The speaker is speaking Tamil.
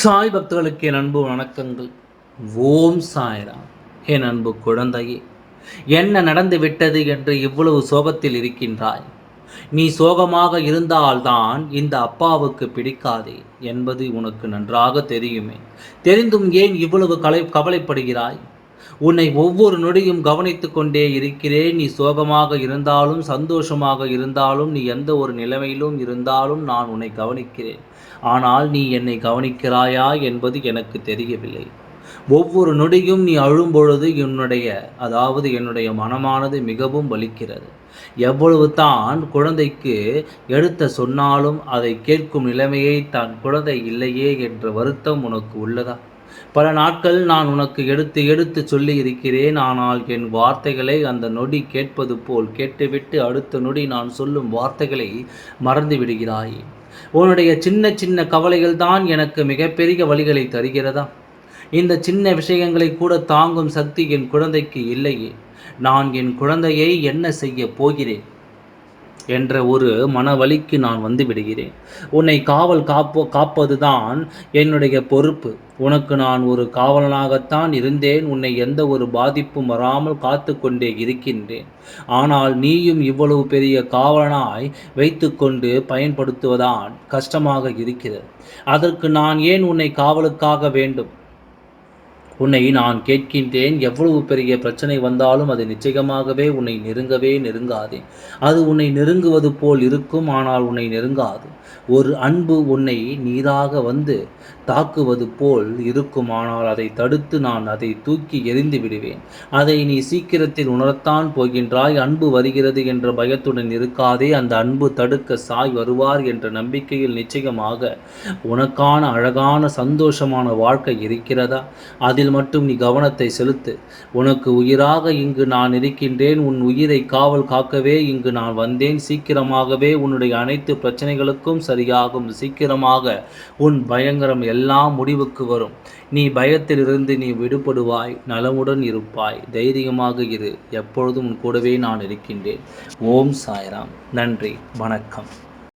சாய் பக்தர்களுக்கு என் அன்பு வணக்கங்கள். ஓம் சாய்ராம். என் அன்பு குழந்தையே என்ன நடந்து விட்டது என்று இவ்வளவு சோகத்தில் இருக்கின்றாய்? நீ சோகமாக இருந்தால்தான் இந்த அப்பாவுக்கு பிடிக்காதே என்பது உனக்கு நன்றாக தெரியுமே. தெரிந்தும் ஏன் இவ்வளவு கலை கவலைப்படுகிறாய்? உன்னை ஒவ்வொரு நொடியும் கவனித்துக் கொண்டே இருக்கிறேன். நீ சோகமாக இருந்தாலும் சந்தோஷமாக இருந்தாலும் நீ எந்த ஒரு நிலைமையிலும் இருந்தாலும் நான் உன்னை கவனிக்கிறேன். ஆனால் நீ என்னை கவனிக்கிறாயா என்பது எனக்கு தெரியவில்லை. ஒவ்வொரு நொடியும் நீ அழும்பொழுது என்னுடைய அதாவது என்னுடைய மனமானது மிகவும் வலிக்கிறது. எவ்வளவு தான் குழந்தைக்கு எடுத்த சொன்னாலும் அதை கேட்கும் நிலைமையை தான் குழந்தை இல்லையே என்ற வருத்தம் உனக்கு உள்ளதா? பல நாட்கள் நான் உனக்கு எடுத்து எடுத்து சொல்லி இருக்கிறேன் ஆனால் என் வார்த்தைகளை அந்த நொடி கேட்பது போல் கேட்டுவிட்டு அடுத்த நொடி நான் சொல்லும் வார்த்தைகளை மறந்து விடுகிறாய். உன்னுடைய சின்ன சின்ன கவலைகள் தான் எனக்கு மிகப்பெரிய வழிகளை தருகிறதா? இந்த சின்ன விஷயங்களை கூட தாங்கும் சக்தி என் குழந்தைக்கு இல்லையே. நான் என் குழந்தையை என்ன செய்ய போகிறேன்? என்ற ஒரு மனவழிக்கு நான் வந்து விடுகிறேன். உன்னை காவல் காப்போ காப்பதுதான் என்னுடைய பொறுப்பு. உனக்கு நான் ஒரு காவலனாகத்தான் இருந்தேன். உன்னை எந்த ஒரு பாதிப்பும் வராமல் காத்து கொண்டே இருக்கின்றேன். ஆனால் நீயும் இவ்வளவு பெரிய காவலனாய் வைத்துக்கொண்டு பயன்படுத்துவதான் கஷ்டமாக இருக்கிறது. அதற்கு நான் ஏன் உன்னை காவலுக்காக வேண்டும்? உன்னை நான் கேட்கின்றேன். எவ்வளவு பெரிய பிரச்சனை வந்தாலும் அது நிச்சயமாகவே உன்னை நெருங்கவே நெருங்காதே. அது உன்னை நெருங்குவது போல் இருக்கும் ஆனால் உன்னை நெருங்காது. ஒரு அன்பு உன்னை நீராக வந்து தாக்குவது போல் இருக்கும் ஆனால் அதை தடுத்து நான் அதை தூக்கி எரிந்து விடுவேன். அதை நீ சீக்கிரத்தில் உணரத்தான் போகின்றாய். அன்பு வருகிறது என்ற பயத்துடன் இருக்காதே. அந்த அன்பு தடுக்க சாய் வருவார் என்ற நம்பிக்கையில் நிச்சயமாக உனக்கான அழகான சந்தோஷமான வாழ்க்கை இருக்கிறதா? அதில் மட்டும் நீ கவனத்தை செலுத்து. உனக்கு உயிராக இங்கு நான் இருக்கின்றேன். உன் உயிரை காவல் காக்கவே இங்கு நான் வந்தேன். சீக்கிரமாகவே உன்னுடைய அனைத்து பிரச்சனைகளுக்கும் சரியாகும். சீக்கிரமாக உன் பயங்கரம் எல்லாம் முடிவுக்கு வரும். நீ பயத்திலிருந்து நீ விடுபடுவாய். நலமுடன் இருப்பாய். தைரியமாக இரு. எப்பொழுதும் உன் கூடவே நான் இருக்கின்றேன். ஓம் சாய்ராம். நன்றி. வணக்கம்.